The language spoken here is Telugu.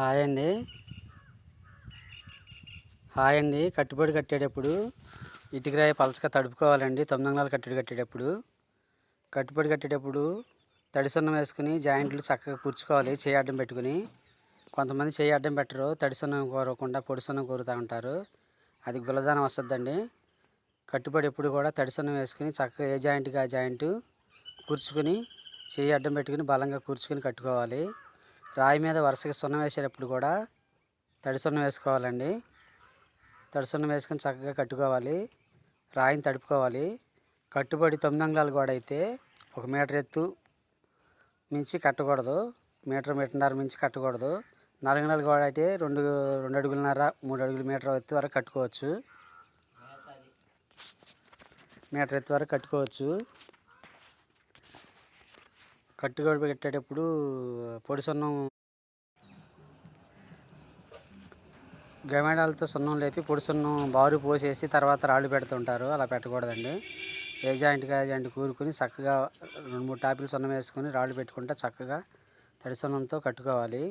హాయ్ అండి. హాయ్ అండి. కట్టుబడి కట్టేటప్పుడు ఇటుకరాయి పలచగా తడుపుకోవాలండి. తొమ్మిది అంగళాలు కట్టడి కట్టేటప్పుడు. కట్టుబడి కట్టేటప్పుడు తడిసొన్నం వేసుకుని జాయింట్లు చక్కగా కూర్చుకోవాలి చేయి అడ్డం పెట్టుకుని. కొంతమంది చేయి అడ్డం పెట్టరు తడిసొన్నం కోరకుండా పొడిసొన్నం కోరుతూ ఉంటారు. అది గులదానం వస్తుందండి. కట్టుబడి ఎప్పుడు కూడా తడిసొన్నం వేసుకుని చక్కగా ఏ జాయింట్కి ఆ జాయింట్ కూర్చుకుని చేయి అడ్డం పెట్టుకుని బలంగా కూర్చుకుని కట్టుకోవాలి. రాయి మీద వరుసగా సున్నం వేసేటప్పుడు కూడా తడి సున్నం వేసుకోవాలండి. తడి సున్నం వేసుకొని చక్కగా కట్టుకోవాలి. రాయిని తడుపుకోవాలి. కట్టుబడి తొమ్మిది అంగుళాలు గోడ అయితే ఒక మీటర్ ఎత్తు మించి కట్టకూడదు. మీటర్ మీటర్న్నర మించి కట్టకూడదు. నాలుగు నెలలు గోడ అయితే రెండు రెండు అడుగులన్నర మూడు అడుగుల మీటర్ ఎత్తు వరకు కట్టుకోవచ్చు. మీటర్ ఎత్తు వరకు కట్టుకోవచ్చు. కట్టుగోడ పెట్టేటప్పుడు పొడి సున్నం గమేడాలతో సున్నం లేపి పొడి సున్నం బారు పోసేసి తర్వాత రాళ్ళు పెడుతుంటారు. అలా పెట్టకూడదండి. ఏ జాయింట్కి ఆ జాయింట్ కూరుకుని చక్కగా రెండు మూడు టాపిల్ సున్నం వేసుకొని రాళ్ళు పెట్టుకుంటే చక్కగా తడి సున్నంతో కట్టుకోవాలి.